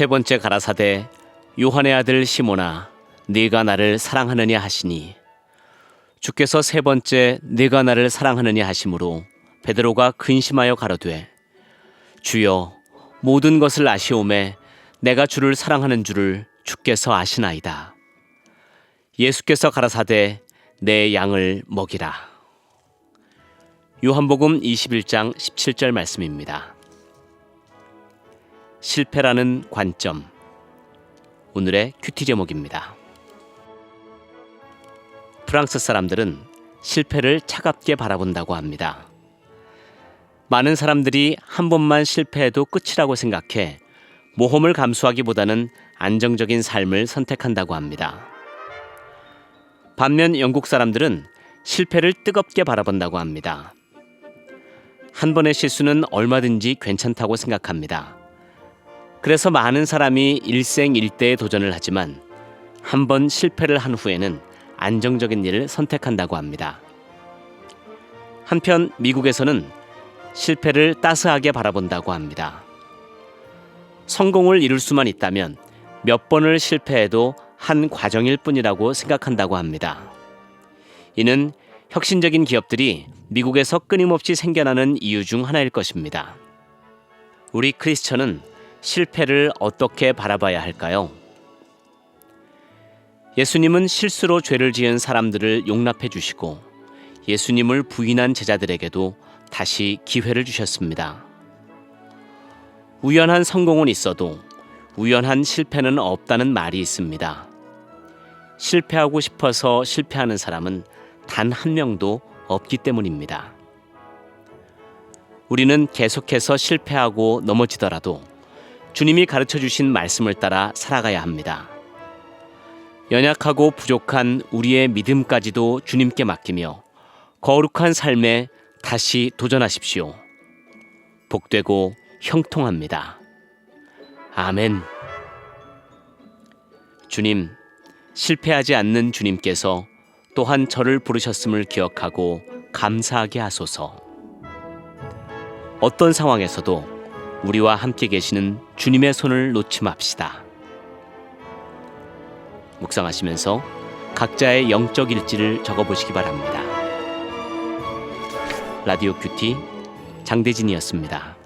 세 번째 가라사대 요한의 아들 시모나 네가 나를 사랑하느냐 하시니. 주께서 세 번째 네가 나를 사랑하느냐 하심으로 베드로가 근심하여 가로되 주여 모든 것을 아시오매 내가 주를 사랑하는 줄을 주께서 아시나이다. 예수께서 가라사대 내 양을 먹이라. 요한복음 21장 17절 말씀입니다. 실패라는 관점 오늘의 큐티 제목입니다. 프랑스 사람들은 실패를 차갑게 바라본다고 합니다. 많은 사람들이 한 번만 실패해도 끝이라고 생각해 모험을 감수하기보다는 안정적인 삶을 선택한다고 합니다. 반면 영국 사람들은 실패를 뜨겁게 바라본다고 합니다. 한 번의 실수는 얼마든지 괜찮다고 생각합니다. 그래서 많은 사람이 일생 일대에 도전을 하지만 한 번 실패를 한 후에는 안정적인 일을 선택한다고 합니다. 한편 미국에서는 실패를 따스하게 바라본다고 합니다. 성공을 이룰 수만 있다면 몇 번을 실패해도 한 과정일 뿐이라고 생각한다고 합니다. 이는 혁신적인 기업들이 미국에서 끊임없이 생겨나는 이유 중 하나일 것입니다. 우리 크리스천은 실패를 어떻게 바라봐야 할까요? 예수님은 실수로 죄를 지은 사람들을 용납해 주시고 예수님을 부인한 제자들에게도 다시 기회를 주셨습니다. 우연한 성공은 있어도 우연한 실패는 없다는 말이 있습니다. 실패하고 싶어서 실패하는 사람은 단 한 명도 없기 때문입니다. 우리는 계속해서 실패하고 넘어지더라도 주님이 가르쳐 주신 말씀을 따라 살아가야 합니다. 연약하고 부족한 우리의 믿음까지도 주님께 맡기며 거룩한 삶에 다시 도전하십시오. 복되고 형통합니다. 아멘. 주님, 실패하지 않는 주님께서 또한 저를 부르셨음을 기억하고 감사하게 하소서. 어떤 상황에서도 우리와 함께 계시는 주님의 손을 놓지 맙시다. 묵상하시면서 각자의 영적 일지를 적어보시기 바랍니다. 라디오 큐티 장대진이었습니다.